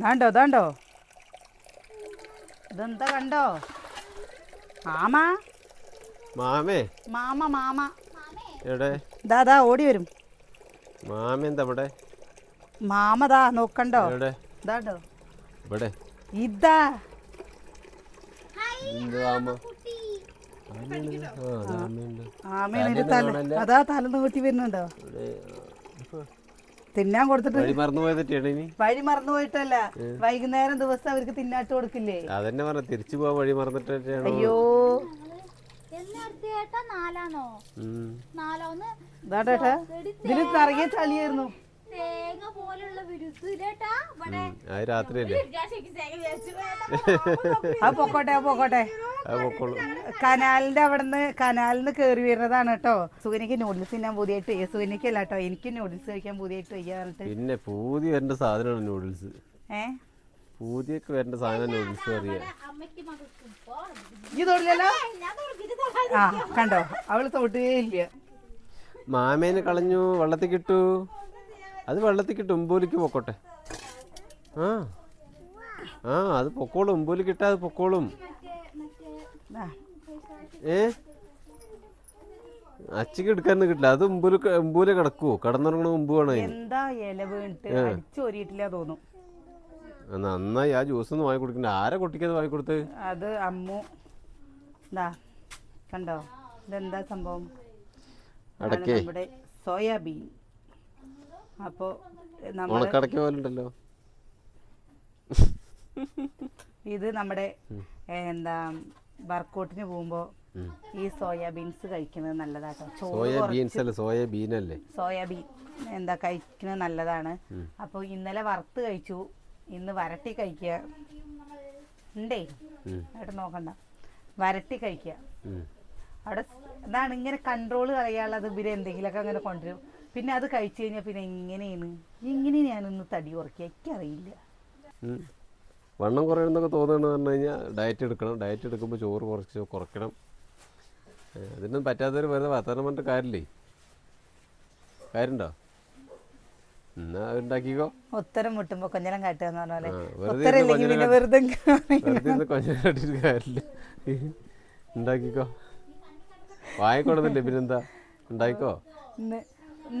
ദാണ്ടോ ദാണ്ടോ ഇതെന്താ കണ്ടോ? മാമ? മാമേ. മാമ മാമ. എവിടെ? ദാ ഓടി വരും. മാമ എന്താ ഇവിടെ? മാമ ദാ നോക്കണ്ടോ? എവിടെ? ദാണ്ടോ ഇവിടെ. ഇതാ. ആമയാണ്. അത് തല നോട്ടി വരുന്നുണ്ടോ? തിന്നാൻ കൊടുത്തിട്ട് വഴി മറന്നു പോയതിട്ടാണ് ഇനി. വഴി മറന്നു പോയിട്ടല്ല. വൈകുന്നേരം ദിവസം അവർക്ക് തിന്നാട്ട് കൊടുക്കില്ലേ? അതന്നെ പറഞ്ഞ തിരിച്ചു പോവാൻ വഴി മറന്നിട്ടാണ് അയ്യോ. ചേട്ടാ നാലാണോ? നാലോന്ന് ദാണ്ടേട്ടാ ഇതിൽ കറങ്ങിയ ചളിയായിരുന്നു. തേങ്ങ പോലുള്ള വിരുത്ത് ചേട്ടാ ഇവിടെ അത് രാത്രിയല്ലേ? ശരിക്കും തേങ്ങ വിചാരിച്ചു വേണ്ട. അത് പൊക്കോട്ടെ അത് പൊക്കോട്ടെ. അത് പൊക്കോളൂ. കനാലിന്റെ അവിടുന്ന് കനാലിന്ന് കേറി വരുന്നതാണ് കേട്ടോ. സുഗനിക്ക് നൂഡിൽസ് തിന്നാൻ പുതിയായിട്ട് വയ്യ. സുഗനിക്കല്ല കേട്ടോ എനിക്ക് നൂഡിൽസ് കഴിക്കാൻ പുതിയായിട്ട് വയ്യ പറഞ്ഞിട്ട്. പിന്നെ പൂതി വരേണ്ട സാധനമാണ് നൂഡിൽസ് ഏ? പൂതിയൊക്കെ വരേണ്ട സാധനം നൂഡിൽസ് അറിയാം അമ്മയ്ക്ക് മകൾക്കും പോണം. ഈ തൊടില്ലല്ലോ? ഞാൻ തുടങ്ങിയിട്ട് തൊടാൻ ആ കണ്ടോ? അവൾ തൊട്ടേ ഇല്ല മാമേനെ കളഞ്ഞു വെള്ളത്തിൽ കിട്ടു. അത് വെള്ളത്തിൽ കിട്ടും ഉമ്പോലിക്ക് പൊക്കോട്ടെ. ആ. ആ അത് പൊക്കോളും. ഉമ്പോലി കിട്ടാ അത് പൊക്കോളും. ഏ? അച്ചക്ക് എടുക്കാൻ കിട്ടില്ല. അത് ഉമ്പൂൽ ഉമ്പൂലെ കിടക്കുവോ? കിടന്നുറങ്ങണ ഉമ്പ് വേണം എന്താ ഇല വീണിട്ട്? അടിച്ചോരിയിട്ടില്ല തോന്നും. ആ, നന്നായി ആ ജ്യൂസ് ഒന്ന് വാങ്ങി കൊടുക്കണ്ട. ആരെ കുട്ടിക്കത് വാങ്ങി കൊടുത്ത്? അത് അമ്മു. കണ്ടോ? ഇതെന്താ സംഭവം? അടക്കേ നമ്മുടെ സോയാബീൻ. അപ്പോൾ പോലെ ഉണ്ടല്ലോ ഇത് നമ്മുടെ എന്താ വർക്കൗട്ടിന് പോകുമ്പോൾ ഉം. ഈ സോയാബീൻസ് കഴിക്കുന്നത് നല്ലതാട്ടോ. ചോറ് സോയ കുറച്ച് ബീൻസ് അല്ലേ സോയ ബീനല്ലേ? സോയാബീൻ എന്താ കഴിക്കുന്നത് നല്ലതാണ്. അപ്പോൾ ഇന്നലെ വറുത്ത് കഴിച്ചു ഇന്ന് വരട്ടി കഴിക്കുക. ഉണ്ടേ. ഏട്ടൻ നോക്കണ്ട. വരട്ടി കഴിക്കുക. അവിടെ സ് അതാണ് ഇങ്ങനെ കൺട്രോൾ കളയാനുള്ളത് ഇവർ എന്തെങ്കിലുമൊക്കെ അങ്ങനെ കൊണ്ടുവരും. പിന്നെ അത് കഴിച്ചു കഴിഞ്ഞാൽ പിന്നെ എങ്ങനെയാണ്? എങ്ങനെ ഞാനൊന്ന് തടി കുറയ്ക്കുക എനിക്കറിയില്ല. വണ്ണം കുറയണമെന്നൊക്കെ തോന്നുകയാണെന്ന് പറഞ്ഞു കഴിഞ്ഞാൽ ഡയറ്റ് എടുക്കണം. ഡയറ്റ് എടുക്കുമ്പോൾ ചോറ് കുറച്ച് കുറയ്ക്കണം. അതിനൊന്നും പറ്റാത്തവർ വെറുതെ വർത്തമാനം പറഞ്ഞിട്ട് കാര്യമില്ലേ? കാര്യമുണ്ടോ? എന്നാ ഉണ്ടാക്കിക്കോ. ഉത്തരം മുട്ടുമ്പോ കൊഞ്ഞലം കാട്ടുക എന്ന് പറഞ്ഞ പോലെ. വെറുതെ കൊഞ്ചം കാട്ടിയിട്ട് കാര്യമില്ല. ഉണ്ടാക്കിക്കോ. വാങ്ങിക്കൊടുന്നില്ലേ പിന്നെന്താ? ഉണ്ടാക്കിക്കോ.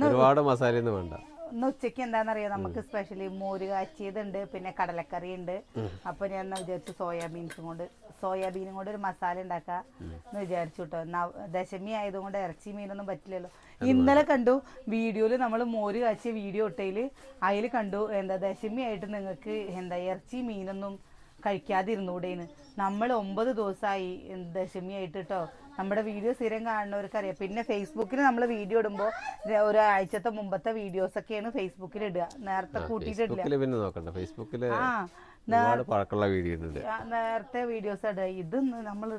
ഒരുപാട് മസാലയൊന്നും വേണ്ട. ഇന്ന് ഉച്ചയ്ക്ക് എന്താണെന്നറിയാം നമുക്ക് സ്പെഷ്യലി മോര് കാച്ചിയതുണ്ട് പിന്നെ കടലക്കറി ഉണ്ട് അപ്പൊ ഞാൻ എന്നാ വിചാരിച്ചു സോയാബീൻസും കൊണ്ട് സോയാബീനും കൊണ്ട് ഒരു മസാല ഉണ്ടാക്കാം എന്ന് വിചാരിച്ചു കേട്ടോ ദശമി ആയതുകൊണ്ട് ഇറച്ചി മീനൊന്നും പറ്റില്ലല്ലോ. ഇന്നലെ കണ്ടു വീഡിയോയിൽ നമ്മൾ മോര് കാച്ചിയ വീഡിയോ ഇട്ടതിൽ അതിൽ കണ്ടു എന്താ ദശമി ആയിട്ട് നിങ്ങൾക്ക് എന്താ ഇറച്ചി മീനൊന്നും കഴിക്കാതിരുന്നൂടേന്ന്. നമ്മൾ ഒമ്പത് ദിവസമായി ദശമി ആയിട്ട് കേട്ടോ നമ്മുടെ വീഡിയോ സ്ഥിരം കാണുന്നവർക്കറിയാം. പിന്നെ ഫേസ്ബുക്കിൽ നമ്മൾ വീഡിയോ ഇടുമ്പോൾ ഒരാഴ്ചത്തെ മുമ്പത്തെ വീഡിയോസ് ഒക്കെയാണ് ഫേസ്ബുക്കിൽ ഇടുക നേരത്തെ കൂട്ടിയിട്ടില്ല. ഫേസ്ബുക്കിൽ പിന്നെ നോക്കണ്ട. ആ, നേരത്തെ വീഡിയോസ് ഇടുക. ഇത് നമ്മൾ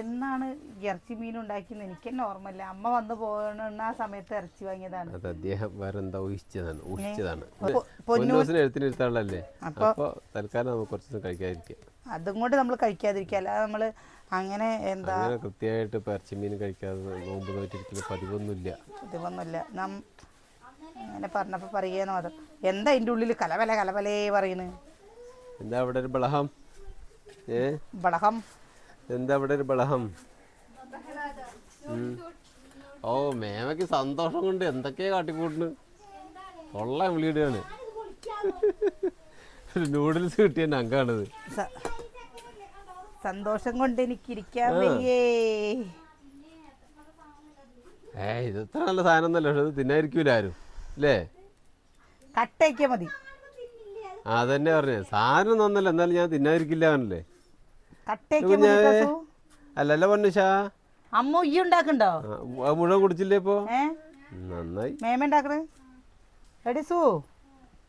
എന്നാണ് ഇറച്ചി മീൻ ഉണ്ടാക്കിയെന്ന് എനിക്ക് തന്നെ ഓർമ്മയില്ല. അമ്മ വന്നു പോകണ ആ സമയത്ത് ഇറച്ചി വാങ്ങിയതാണ്. അത് അദ്ദേഹം വേറെ എന്താ ഊഹിച്ചതാണ്. ഊഹിച്ചതാണ് എഴുത്തിനിരുത്താളല്ലേ അപ്പൊ തൽക്കാലം നമുക്ക് കുറച്ചൊന്നും കഴിക്കാതിരിക്കാം. അതും കൊണ്ട് നമ്മൾ കഴിക്കാതിരിക്കുക. അല്ലാതെ നമ്മൾ അങ്ങനെ എന്താ കൃത്യമായിട്ട് ഇപ്പൊ ഇറച്ചിമീൻ കഴിക്കാതെ നോമ്പ് നോറ്റിരിക്കുന്ന പതിവൊന്നുമില്ല. ഇതൊന്നുമില്ല നം അങ്ങനെ പറഞ്ഞപ്പോൾ പറയുകയെന്ന് മാത്രം എന്താ അതിന്റെ ഉള്ളിൽ കലവല കലവലേ പറയുന്നത്? എന്താ അവിടെ ഒരു ബളഹം? ഏ? ബളഹം. എന്താ ഇവിടെ ഒരു ബളഹം ഓ മേമയ്ക്ക് സന്തോഷം കൊണ്ട് എന്തൊക്കെയാ കാട്ടിക്കൂട്ടിന് കൊള്ള വിളിയിടുകയാണ്. നൂഡിൽസ് കിട്ടിയ അങ്കാണിത് സ- സന്തോഷം കൊണ്ട് എനിക്കിരിക്കാൻ വയ്യേ. ഏ ഇത് ഇത്ര നല്ല സാധനം ഒന്നല്ല പക്ഷെ ഇത് തിന്നായിരിക്കൂല ആരും അല്ലേ? കട്ടയ്ക്ക മതി. ആ അതന്നെ പറഞ്ഞേ. സാധനം നന്നല്ല എന്നാലും ഞാൻ തിന്നാതിരിക്കില്ല അവനല്ലേ കട്ടയ്ക്ക മതി അല്ലല്ല പൊന്നുഷാ അമ്മ ഈ ഉണ്ടാക്കണ്ടോ മുഴുവൻ കുടിച്ചില്ലേ ഇപ്പോ? നന്നായി. മേമ ഉണ്ടാക്കണേ എടി സു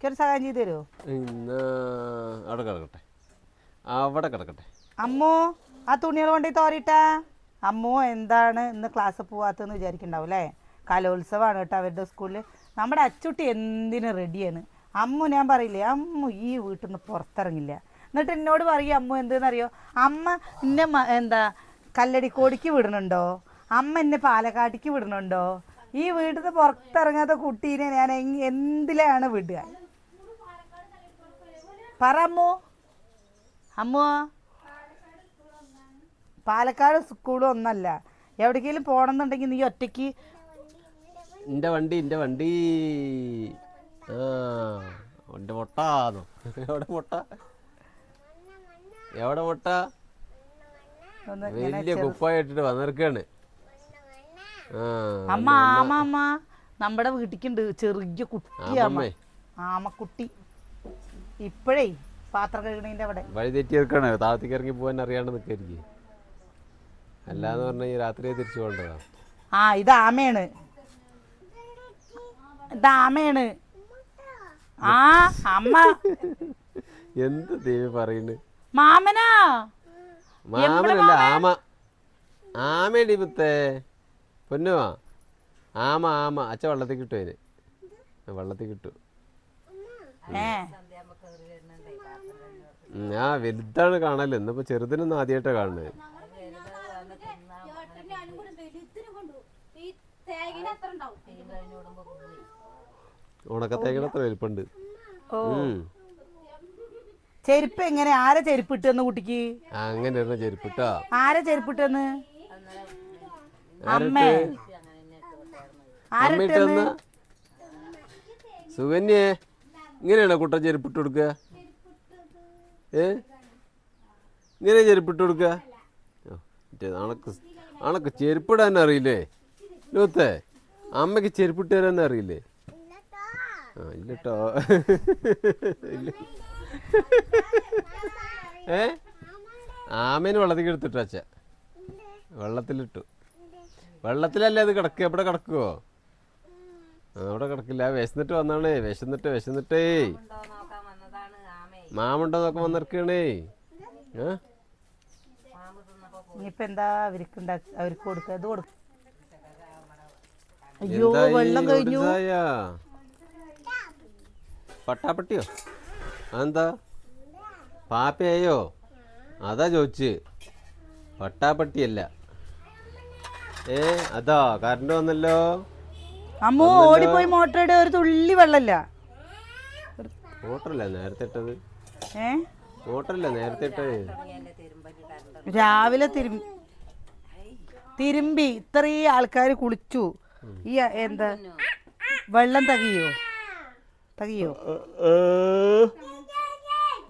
ഒരു സഹായം ചെയ്ത് തരുമോ അവിടെ കിടക്കട്ടെ. അവിടെ കിടക്കട്ടെ. അമ്മോ ആ തുണികൾ കൊണ്ട് തോരിട്ടാ അമ്മോ എന്താണ് ഇന്ന് ക്ലാസ് പോവാത്തെന്ന് വിചാരിക്കണ്ടാവും അല്ലേ? കലോത്സവമാണ് കേട്ടോ അവരുടെ സ്കൂളിൽ നമ്മുടെ അച്ചുട്ടി എന്തിനു റെഡിയാണ് അമ്മു ഞാൻ പറയില്ലേ അമ്മു ഈ വീട്ടിൽ നിന്ന് പുറത്തിറങ്ങില്ല. എന്നിട്ട് എന്നോട് പറയും അമ്മു എന്തെന്നറിയോ? അമ്മ എന്നെ എന്താ കല്ലടിക്കോടിക്ക് വിടണുണ്ടോ? അമ്മ എന്നെ പാലക്കാട്ടിക്ക് വിടണുണ്ടോ? ഈ വീട്ടിൽ നിന്ന് പുറത്തിറങ്ങാത്ത കുട്ടീനെ ഞാൻ എന്തിലാണ് വിടുക? പറ അമ്മു. അമ്മു. പാലക്കാട് സ്കൂളും ഒന്നല്ല. എവിടേക്കെങ്കിലും പോണമെന്നുണ്ടെങ്കിൽ നീ ഒറ്റയ്ക്ക് എന്റെ വണ്ടി എന്റെ വണ്ടി. ആ എന്റെ മുട്ടാന്നോ എവിടെ എവിടെ മുട്ട? വലിയ കുപ്പായിട്ടിട്ട് വന്നിരിക്കാണ്. അമ്മ ആമ അമ്മ നമ്മുടെ വീട്ടിക്കുണ്ട് ചെറിയ കുട്ടി ആമ ആമക്കുട്ടി. ഇപ്പോഴേ പാത്രം കഴുകണേന്റെ അവിടെ. വഴി തെറ്റി നിൽക്കണേ. താഴത്തേക്ക് ഇറങ്ങി പോകാൻ അറിയാണ്ട് നിൽക്കായിരിക്കും. അല്ലാന്ന് പറഞ്ഞാൽ ഈ രാത്രിയെ തിരിച്ചു പോകേണ്ടതാ. ആ ഇത് ആമയാണ്. ഇത് ആമയാണ്. ആ അമ്മ. എന്ത് ദേവി പറയുന്നു? മാമനാ? മാമനല്ല ആമ. ആമേടി മുത്തേ പൊന്നുവാ ആമ ആമ. അച്ഛ വെള്ളത്തിൽ കിട്ടും അതിന്. വെള്ളത്തിൽ കിട്ടും. ആ വലുതാണ് കാണൽ. ഇന്നിപ്പോ ചെറുതിനൊന്നും ആദ്യമായിട്ടാ കാണുന്നത് ഉണക്കത്തേക്കിനത്ര ഞാനും കൂടെ ചെരുപ്പ് എങ്ങനെ? ആരെ ചെരുപ്പ് ഇട്ടെന്ന് കുട്ടിക്ക്? അങ്ങനെ ഇരുന്ന ചെരുപ്പിട്ടാ. ആരെ ചെരുപ്പ് ഇട്ടെന്ന് ആരട്ട് ആരെ അമ്മയിട്ട് തന്ന? സുകന്യേ ഇങ്ങനെയാണോ കുട്ട ചെരുപ്പിട്ട് കൊടുക്കുക? ഏ? ഇങ്ങനെ ചെരുപ്പിട്ട് കൊടുക്കുക? മറ്റേ അണക്ക് അണക്ക് ചെരുപ്പിടാൻ അറിയില്ലേ? ലോത്തേ അമ്മയ്ക്ക് ചെരുപ്പിട്ട് തരാൻ അറിയില്ലേ? ആ ഇല്ലട്ടോ. ഇല്ല. ഏ? ആമേന് വെള്ളത്തിൽ എടുത്തിട്ടു അച്ഛ. വെള്ളത്തിലിട്ടു. വെള്ളത്തിലല്ലേ അത് കിടക്കുക? എവിടെ കിടക്കുവോ? അവിടെ കിടക്കില്ല. വിശന്നിട്ട് വന്നാണേ. വിശന്നിട്ട് വിശന്നിട്ടേ. മാമുണ്ടോ നോക്കാൻ വന്നിരിക്കണേ. ഏ? ഇനിയിപ്പോ എന്താ അവർക്ക് കൊടുക്കുക ഇത് കൊടുക്കും. അയ്യോ വെള്ളം കഴിഞ്ഞു? പട്ടാപ്പട്ടിയോ? അതെന്താ? പാപ്പയായോ? അതാ ചോദിച്ച്. പട്ടാപ്പട്ടിയല്ല. ഏ അതാ കറണ്ട് വന്നല്ലോ. അമ്മോ ഓടിപ്പോയി മോട്ടറുടെ ഒരു തുള്ളി വെള്ളല്ല മോട്ടറല്ല നേരത്തെ ഇട്ടത്? ഏ? മോട്ടറല്ല നേരത്തെ ഇട്ടത്? രാവിലെ തിരുമ്പി തിരുമ്പി ഇത്രയും ആൾക്കാർ കുളിച്ചു. ഈ എന്താ? വെള്ളം തകയോ? തകയോ?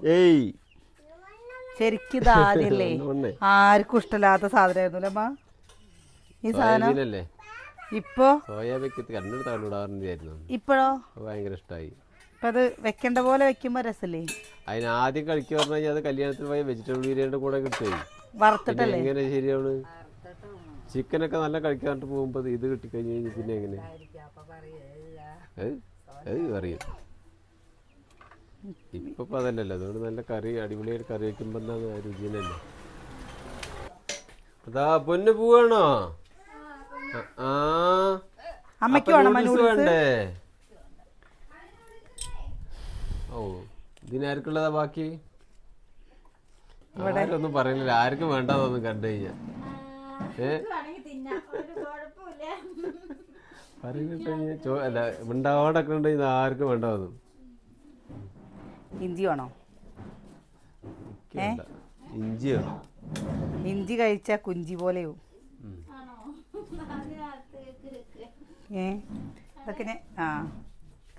ഏയ്. ശരിക്കും ഇത് ആദ്യല്ലേ ആർക്കും ഇഷ്ടമില്ലാത്ത സാധനമായിരുന്നു അമ്മ. ഈ സാധനം സോയാബീനല്ലേ ഇപ്പൊ? സോയാബീൻ കണ്ണെടുത്ത് കണ്ടുവിടാറുണ്ടായിരുന്നു ഇപ്പോഴോ? ഭയങ്കര ഇഷ്ടമായി ഇപ്പൊ അത് വെക്കേണ്ട പോലെ വെക്കുമ്പോ രസല്ലേ? അതിന് ആദ്യം കഴിക്കുക പറഞ്ഞു കഴിഞ്ഞാൽ അത് കല്യാണത്തിന് പോയ വെജിറ്റബിൾ ബിരിയാണിയുടെ കൂടെ കിട്ടുമേ വറുത്തിട്ടല്ലേ? എങ്ങനെ ശരിയാണ് ചിക്കനൊക്കെ നല്ല കഴിക്കാണ്ട് പോകുമ്പോൾ ഇത് കിട്ടിക്കഴിഞ്ഞ് കഴിഞ്ഞാൽ പിന്നെ എങ്ങനെ? അത് അറിയും ഇപ്പൊ അതല്ലല്ലോ. അതുകൊണ്ട് നല്ല കറി അടിപൊളിയായിട്ട് കറി വെക്കുമ്പോ എന്താണ് രുചി അതാ പൊന്ന് പോവാണോ? ആ, അമ്മയ്ക്ക് വേണം വേണ്ടേ? ഓ ഇതിനാർക്കുള്ളതാ ബാക്കി? ഒന്നും പറയുന്നില്ല. ആർക്കും വേണ്ടതൊന്നും കണ്ടു കഴിഞ്ഞാ. ഏ? പറയുന്നിട്ട് അല്ല ഉണ്ടാവാടൊക്കെ ഉണ്ടെങ്കിൽ ആർക്കും വേണ്ടാതൊന്നും ഇഞ്ചി വേണോ. ഇഞ്ചിയോ ഇഞ്ചി കഴിച്ച കുഞ്ചി പോലെയോ? ഏ? ഇതൊക്കെ ആ.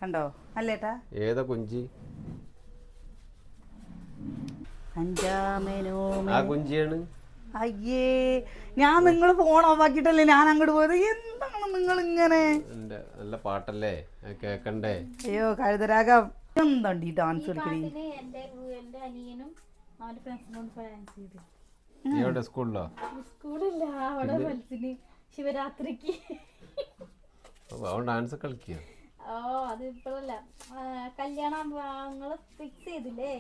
കണ്ടോ? അല്ലേട്ടാ ഏതാ കുഞ്ചി? അഞ്ചാമേനോ ആ കുഞ്ചിയാണ്. അയ്യേ ഞാൻ നിങ്ങൾ ഫോൺ ഓഫാക്കിട്ടല്ലേ ഞാൻ അങ്ങോട്ട് പോയത്? എന്താണ് നിങ്ങൾ ഇങ്ങനെ നല്ല പാട്ടല്ലേ? കേക്കണ്ടേ? അയ്യോ കഴുതരാഗം. എന്തുണ്ട് ഈ ഡാൻസ് കളിക്കുന്നത് പാട്ടിന് എന്റെ എന്റെ അനിയനും ഡാൻസ് ചെയ്തു. നീ എവിടെ? സ്കൂളിലോ? സ്കൂളില്ല അവിടെ ശിവരാത്രിക്ക്. അപ്പൊ അവൻ ഡാൻസ് കളിക്കുക ഓ അത് ഇപ്പോഴല്ല. കല്യാണം ഞങ്ങൾ ഫിക്സ് ചെയ്തില്ലേ?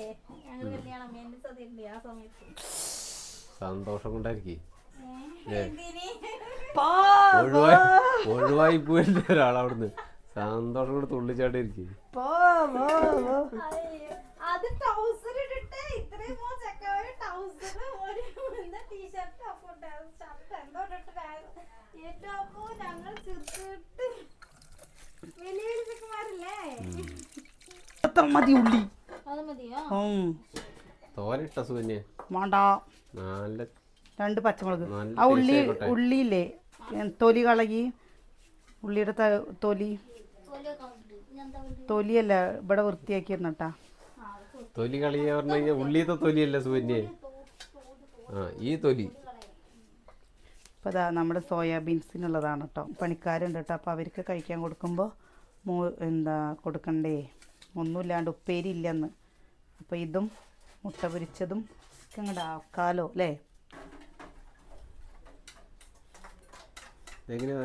കല്യാണം എന്റെ ആ സമയത്ത്. സന്തോഷം കൊണ്ടായിരിക്കും. ഏ, എന്തിന്? ഒഴിവായി ഒഴിവായി പോയില്ല ഒരാളവിടുന്ന്. സന്തോഷം കൊണ്ട് തുള്ളിച്ചാട്ടി ഇരിക്കും അയ്യോ, അത് ട്രൗസർ ഇട്ടിട്ട് ഇത്രയും ചെക്കവര് ട്രൗസർ ഒരു ടീഷർട്ട് അപ്പൊ ഷർട്ട് എന്തോ ഇട്ടിട്ട് ഏറ്റവും അപ്പൊ ഞങ്ങൾ ചിരിച്ചിട്ട് വലിയ വലിയ ചെക്കന്മാരല്ലേ അത്ര മതി ഉള്ളി. അത് മതിയോ? സുകന്യ വേണ്ട. നല്ല രണ്ട് പച്ചമുളക്. ആ ഉള്ളി. ഉള്ളിയില്ലേ? തൊലി കളകി. ഉള്ളിയുടെ തൊലി തോലിയൊക്കെ ഉണ്ട് ഞാൻ എന്താ പറയുക തൊലിയല്ല ഇവിടെ വൃത്തിയാക്കിയിരുന്നട്ടാ തൊലി കളിയെന്ന് പറഞ്ഞു കഴിഞ്ഞാൽ ഉള്ളിയത്തെ തൊലിയല്ല സുവന്യെ? ആ ഈ തൊലി. അപ്പോൾ അതാ നമ്മുടെ സോയാബീൻസിനുള്ളതാണ് കേട്ടോ. പണിക്കാരുണ്ട് കേട്ടോ. അപ്പോൾ അവർക്ക് കഴിക്കാൻ കൊടുക്കുമ്പോൾ മോ എന്താ കൊടുക്കണ്ടേ? ഒന്നുമില്ലാണ്ട് ഉപ്പേരി ഇല്ലെന്ന്. അപ്പോൾ ഇതും മുട്ട പൊരിച്ചതും ഒക്കെ അങ്ങോട്ട് ആക്കാലോ അല്ലേ? എങ്ങനെയാ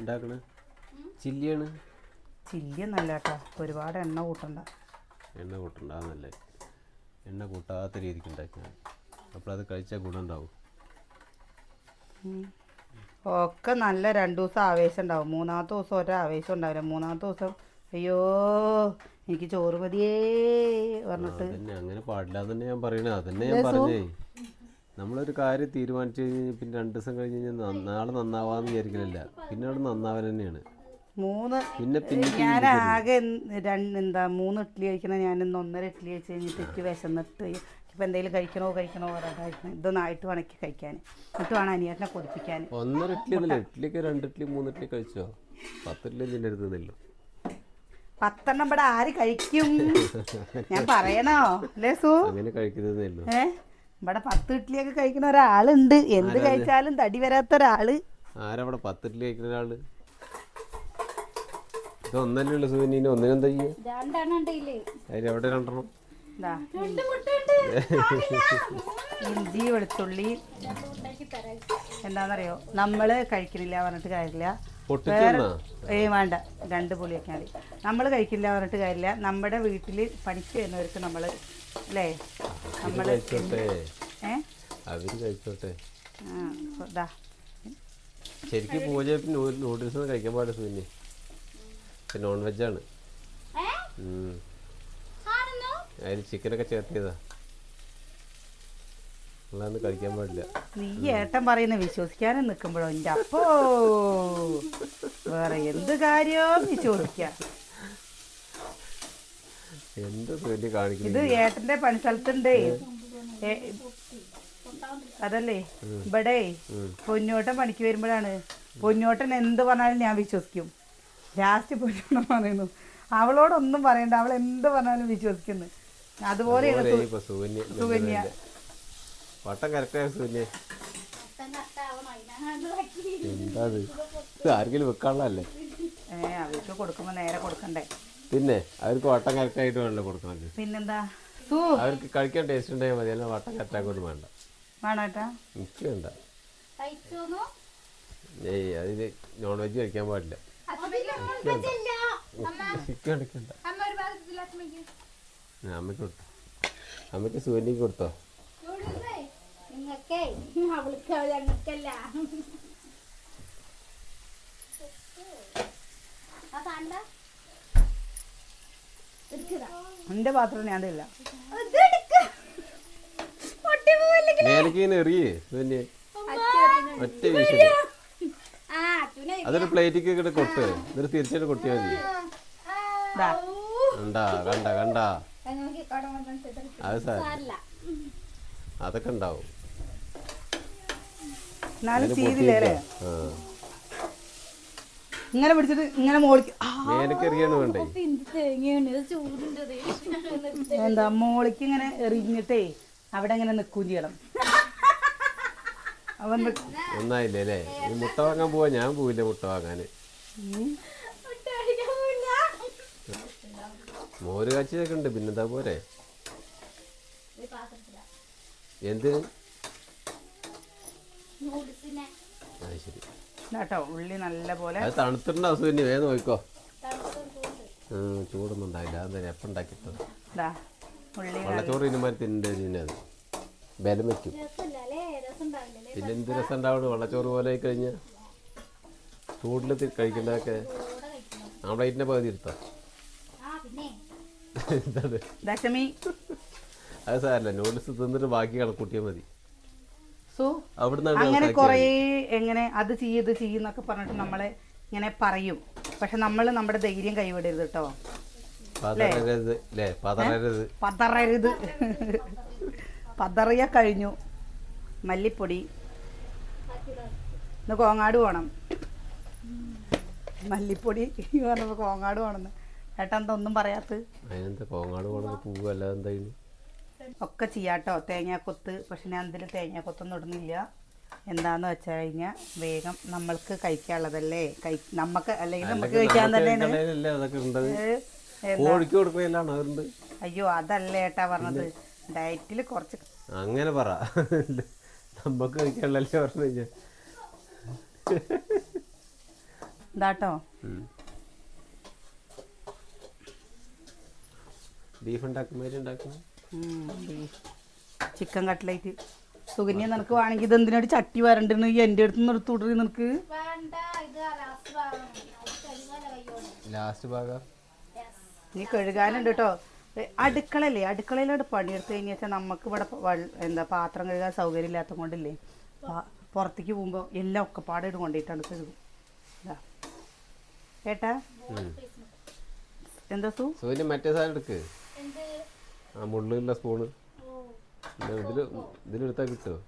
ഉണ്ടാക്കണ? ചില്ലിയാണ്? ചില്ലി നല്ല കേട്ടോ. ഒരുപാട് എണ്ണ കൂട്ടണ്ട. എണ്ണ കൂട്ടണ്ട അതല്ലേ എണ്ണ കൂട്ടാത്ത രീതിക്ക് ഉണ്ടാക്കിയാൽ അപ്പോൾ അത് കഴിച്ചാൽ ഗുണം ഉണ്ടാവും ഒക്കെ നല്ല രണ്ട് ദിവസം ആവേശം ഉണ്ടാവും. മൂന്നാമത്തെ ദിവസം ഒരു ആവേശം ഉണ്ടാവില്ല. മൂന്നാമത്തെ ദിവസം അയ്യോ എനിക്ക് ചോറ് മതിയേ പറഞ്ഞിട്ട്. അങ്ങനെ പാടില്ല. തന്നെ ഞാൻ പറയണേ. അതന്നെ ഞാൻ പറഞ്ഞേ. നമ്മളൊരു കാര്യം തീരുമാനിച്ചു കഴിഞ്ഞാൽ പിന്നെ രണ്ട് ദിവസം കഴിഞ്ഞ് കഴിഞ്ഞാൽ നാളെ നന്നാവാന്ന് വിചാരിക്കണില്ല പിന്നെ അവിടെ നന്നാവാൻ തന്നെയാണ് മൂന്ന് ഞാൻ ആകെ രണ്ട് എന്താ മൂന്ന് ഇഡ്ഡലി കഴിക്കണ ഞാൻ ഇന്ന് ഒന്നര ഇഡ്ഡലി കഴിച്ച് കഴിഞ്ഞിട്ട് എനിക്ക് വിശന്നിട്ട് ഇപ്പം എന്തെങ്കിലും കഴിക്കണോ കഴിക്കണോ ഇതൊന്നും ഇതൊന്നായിട്ട് വേണമെങ്കിൽ കഴിക്കാൻ എന്നിട്ട് വേണം അനിയത്തിനെ കൊതിപ്പിക്കാൻ ഒന്നര ഇഡ്ഡലി ഇഡ്ഡലിക്ക് രണ്ട് ഇഡ്ഡലി മൂന്ന് ഇഡ്ഡലി കഴിച്ചോ? പത്ത് ഇഡ്ഡലി നിന്റെ അടുത്ത് നിന്നല്ലോ പത്തെണ്ണം ഇവിടെ ആര് കഴിക്കും? ഞാൻ പറയണോ? അല്ലേ സു? അങ്ങനെ കഴിക്കുന്നതേ ഉള്ളൂ. ഏ? ഇവിടെ പത്ത് ഇഡ്ഡലിയൊക്കെ കഴിക്കുന്ന ഒരാളുണ്ട്. എന്ത് കഴിച്ചാലും തടി വരാത്ത ഒരാൾ. ആരവിടെ പത്ത് ഇഡ്ഡലി കഴിക്കുന്ന ഒരാൾ? ഇത് ഒന്നല്ലേ ഉള്ളു സുഖം ഇനി ഒന്നിനെന്താ ചെയ്യുക രണ്ടെണ്ണം ഉണ്ടല്ലേ അതിൽ എവിടെ രണ്ടെണ്ണം? മുട്ട ഉണ്ട് ഇഞ്ചി വെളുത്തുള്ളി. എന്താണെന്നറിയോ നമ്മൾ കഴിക്കണില്ല പറഞ്ഞിട്ട് കാര്യമില്ല. ഏ വേണ്ട. രണ്ട് പുളിയൊക്കെ മതി. നമ്മൾ കഴിക്കില്ല പറഞ്ഞിട്ട് കാര്യമില്ല. നമ്മുടെ വീട്ടിൽ പണിക്ക് വരുന്നവർക്ക് നമ്മൾ അല്ലേ? നമ്മൾ ശരിക്കും പൂജ നൂഡിൽസ് ഒന്നും കഴിക്കാൻ പാടില്ല നോൺ വെജാണ് ആണ്. ആണെന്നോ അതിൽ ചിക്കനൊക്കെ ചേർത്തിയതാ. അല്ലാന്ന് കഴിക്കാൻ പാടില്ല. നീ ഏട്ടൻ പറയുന്ന വിശ്വസിക്കാനും നിൽക്കുമ്പോഴോ? എന്റെ അപ്പോ. വേറെ എന്ത് കാര്യവും വിശ്വസിക്കാം ഇത് ഏട്ടന്റെ പണിസ്ഥലത്തുണ്ടേ അതല്ലേ? ഇവിടെ പൊന്നോട്ടൻ പണിക്ക് വരുമ്പോഴാണ്. പൊന്നോട്ടൻ എന്ത് പറഞ്ഞാലും ഞാൻ വിശ്വസിക്കും. ലാസ്റ്റ് പോയിട്ട് പറയുന്നു അവളോടൊന്നും പറയണ്ട. അവൾ എന്ത് പറഞ്ഞാലും വിശ്വസിക്കുന്നു. അതുപോലെയാണ് സുകന്യ വട്ടം കറക്റ്റായ സുകന്യ? ആർക്കെങ്കിലും വെക്കാനുള്ളതല്ലേ? ഏ അവർക്ക് നേരെ കൊടുക്കണ്ടേ. പിന്നെ അവർക്ക് വട്ടം കറക്റ്റായിട്ട് വേണല്ലോ കൊടുക്കണത് പിന്നെന്താ? അവർക്ക് കഴിക്കാൻ ടേസ്റ്റ് ഉണ്ടെങ്കിൽ മതി. അല്ല വട്ടം കറക്റ്റാക്കൊന്നും വേണ്ട. വേണോട്ടാ എനിക്ക് വേണ്ട. കഴിച്ചോന്നു? ഏയ് അതിന് നോൺ വെജ് കഴിക്കാൻ പാടില്ല. ചിക്കൻ കഴിക്കണ്ട അമ്മ ഒരു ഭാഗത്തില്ല അമ്മയ്ക്ക് ആ, അമ്മയ്ക്ക് കൊടുത്തു? കൊടുത്തോ അവൾക്ക് ഞങ്ങൾക്കല്ല. എന്റെ പാത്രം ഞാൻ ഇങ്ങനെ? എറിയേ ഒറ്റ അച്ഛനെ അതൊരു പ്ലേറ്റിക്ക് ഇങ്ങോട്ട് കൊട്ട്. ഇതൊരു തിരിച്ചിട്ട് കൊട്ടിയാൽ മതി. കണ്ടാ കണ്ട കണ്ടാ. അത് സാരില്ല. അതൊക്കെ ഉണ്ടാവും. ഇങ്ങനെ പിടിച്ചിട്ട് ഇങ്ങനെ മോളിക്ക് ആ, മേലേക്ക് എറിയാണ് വേണ്ടേ എന്ത് മോളിക്ക് ഇങ്ങനെ എറിഞ്ഞിട്ടേ അവിടെ ഇങ്ങനെ നിൽക്കുകയും ചെയ്യണം. ഒന്നായില്ലേ അല്ലേ ഈ മുട്ട വാങ്ങാൻ പോവാ? ഞാൻ പോവില്ല മുട്ട വാങ്ങാന് ഉം. മോര് കാച്ചിയൊക്കെ ഉണ്ട്. പിന്നെന്താ പോരെ? എന്തിന് നൂഡിൽസിനെ. അത് ശരി. കേട്ടോ ഉള്ളി നല്ല പോലെ അത് തണുത്തിട്ടുണ്ടോ അസുഖന് വേഗം നോക്കോ ചൂടൊന്നും ഉണ്ടായില്ല അതെന്താ എപ്പം ഉണ്ടാക്കിട്ടോ ഇനി ഉള്ളി വെള്ളച്ചോറ് ഇനിമാരി തിന്നേ അത് ബലം വെക്കും. പിന്നെ എന്ത് രസം ഉണ്ടാവണം വെള്ളച്ചോറ് പോലെ ആയി കഴിഞ്ഞാൽ ചൂടിൽ കഴിക്കണ്ടൊക്കെ കഴിക്കേണ്ടതൊക്കെ ആ പ്ലേറ്റിന്റെ പകുതി എടുത്തോ? ദശമി. അത് സാരല്ല. നൂഡിൽസ് തിന്നിട്ട് ബാക്കി കണക്കൂട്ടിയാൽ മതി. സോ അങ്ങനെ കുറേ എങ്ങനെ അത് ചെയ്യ് ഇത് ചെയ്യുന്നൊക്കെ പറഞ്ഞിട്ട് നമ്മളെ ഇങ്ങനെ പറയും. പക്ഷെ നമ്മൾ നമ്മുടെ ധൈര്യം കൈവിടരുത് കേട്ടോ പതറരുത്. അല്ലേ പതറരുത്. പതറരുത്. പതറിയ കഴിഞ്ഞു. മല്ലിപ്പൊടി. ഇന്ന് കോങ്ങാട് പോണം. മല്ലിപ്പൊടി പറഞ്ഞപ്പോൾ കോങ്ങാട് പോണെന്ന്. ചേട്ടൻ എന്താ ഒന്നും പറയാത്ത കോങ്ങാട് എന്തായിരുന്നു ഒക്കെ ചെയ്യാട്ടോ. തേങ്ങാക്കൊത്ത് പക്ഷെ ഞാൻ അതിൽ തേങ്ങാക്കൊത്തൊന്നും ഇടുന്നില്ല. എന്താന്ന് വെച്ച് കഴിഞ്ഞാൽ വേഗം നമ്മൾക്ക് കഴിക്കാനുള്ളതല്ലേ? കഴി നമുക്ക് അല്ലെങ്കിൽ നമുക്ക് കഴിക്കാൻ തന്നെ അയ്യോ അതല്ല ഏട്ടാ പറഞ്ഞത്. ഡയറ്റിൽ കുറച്ച് അങ്ങനെ പറ. നമുക്ക് കഴിക്കാനുള്ള പറഞ്ഞു കഴിഞ്ഞാൽ ഇതാട്ടോ ബീഫ് ഉണ്ടാക്കുമ്പോൾ ചിക്കൻ കട്ട്ലേറ്റ്. സുകന്യ നിനക്ക് വേണമെങ്കിൽ ഇത് എന്തിനായിട്ട് ചട്ടി വരണ്ടെന്ന് എന്റെ എന്റെ അടുത്ത് നിന്ന് എടുത്തു നിനക്ക്? വേണ്ട ഇത് ലാസ്റ്റ് ഭാഗം. കഴുകാല ലാസ്റ്റ് ഭാഗം? നീ കഴുകാനുണ്ട് കേട്ടോ. അടുക്കളല്ലേ അടുക്കളയിലോട്ട് പണിയെടുത്ത് കഴിഞ്ഞാൽ വെച്ചാൽ നമുക്ക് ഇവിടെ എന്താ പാത്രം കഴുകാൻ സൗകര്യം ഇല്ലാത്തത് കൊണ്ടില്ലേ പുറത്തേക്ക് പോകുമ്പോൾ എല്ലാം ഒക്കെ പാടെ ഇട്ട് കൊണ്ടിട്ടാണ് കഴുകും ഇതാ. ഏട്ടാ? എന്താ സു? സൂര്യ മറ്റേ സാധനം എടുക്ക്. എന്ത്? ആ മുള്ളില്ല സ്പൂണ് ഓ. ഇതിൽ ഇതിലെടുത്താൽ കിട്ടുമോ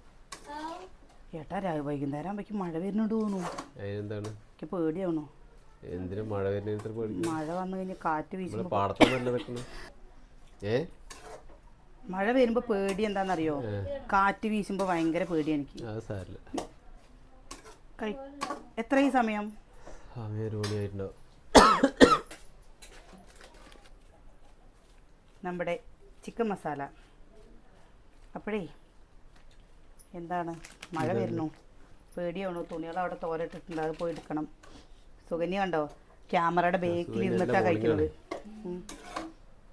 ഏട്ടാ വൈകുന്നേരം ആകുമ്പോഴേക്കും മഴ വരുന്നുണ്ട് തോന്നുന്നു. പേടിയാണോ എനിക്ക് പേടിയാവണോ എന്തിനും മഴ വരുന്ന മഴ വന്നു കഴിഞ്ഞാൽ കാറ്റ് വീശുമ്പോൾ നിൽക്കണ ഏ? മഴ വരുമ്പോ പേടി എന്താണെന്നറിയോ കാറ്റ് വീശുമ്പോ ഭയങ്കര പേടി എനിക്ക്. എത്ര ഈ സമയം? നമ്മുടെ ചിക്കൻ മസാല. അപ്പോഴേ എന്താണ്? മഴ വരുന്നു. പേടിയാണോ? തുണികൾ അവിടെ തോരട്ടിട്ടുണ്ട്. അത് പോയി എടുക്കണം. സുകന്യ കണ്ടോ? ക്യാമറയുടെ ബേക്കിൽ ഇരുന്നിട്ടാണ് കഴിക്കുന്നത്.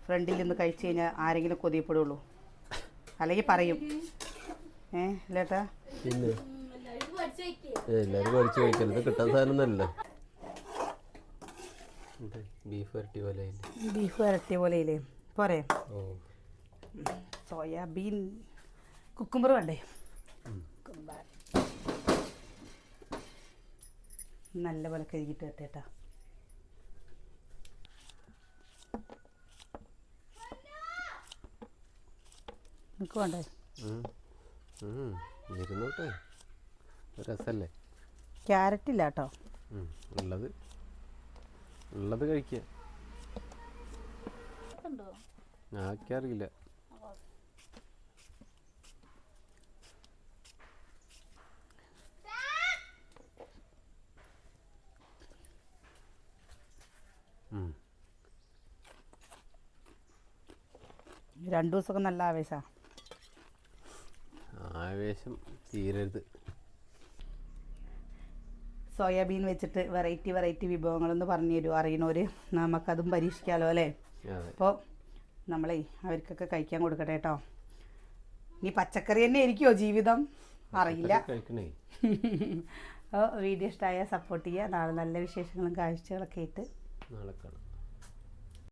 ഫ്രണ്ടിൽ നിന്ന് കഴിച്ചു കഴിഞ്ഞാൽ ആരെങ്കിലും കൊതിയപ്പെടുള്ളൂ. അല്ലെങ്കിൽ പറയും. ഏ ഇല്ലേട്ടാ? പിന്നെ? എല്ലാവരും പഠിച്ചു കഴിക്കരുത് കിട്ടാൻ സാധനം ബീഫ് വരട്ടി പോലെ ബീഫ് വരട്ടിയ പോലെ ഇല്ലേ പോരെ. ഓ. സോയാബീൻ കുക്കുംബർ വേണ്ടേ? നല്ല പോലെ കഴുകിയിട്ട് വെട്ടേട്ടാ നിനക്ക് വേണ്ടേ. ഇരുന്നോട്ടെ. രസല്ലേ? ക്യാരറ്റ് ഇല്ല കേട്ടോ. ഉള്ളത് ഉള്ളത് കഴിക്കുക ഉം. രണ്ടു ദിവസമൊക്കെ നല്ല ആവേശാ. ആവേശം തീരരുത്. സോയാബീൻ വെച്ചിട്ട് വെറൈറ്റി വെറൈറ്റി വിഭവങ്ങളെന്ന് പറഞ്ഞു തരുമോ അറിയണവര്. നമുക്കതും പരീക്ഷിക്കാമല്ലോ അല്ലേ? അപ്പോൾ നമ്മളേ അവർക്കൊക്കെ കഴിക്കാൻ കൊടുക്കട്ടെ കേട്ടോ. ഇനി പച്ചക്കറി തന്നെ ആയിരിക്കുമോ ജീവിതം? അറിയില്ല. അപ്പോൾ വീഡിയോ ഇഷ്ടമായ സപ്പോർട്ട് ചെയ്യുക. നാളെ നല്ല വിശേഷങ്ങളും കാഴ്ചകളൊക്കെ ആയിട്ട്. നാളെ കാണാം.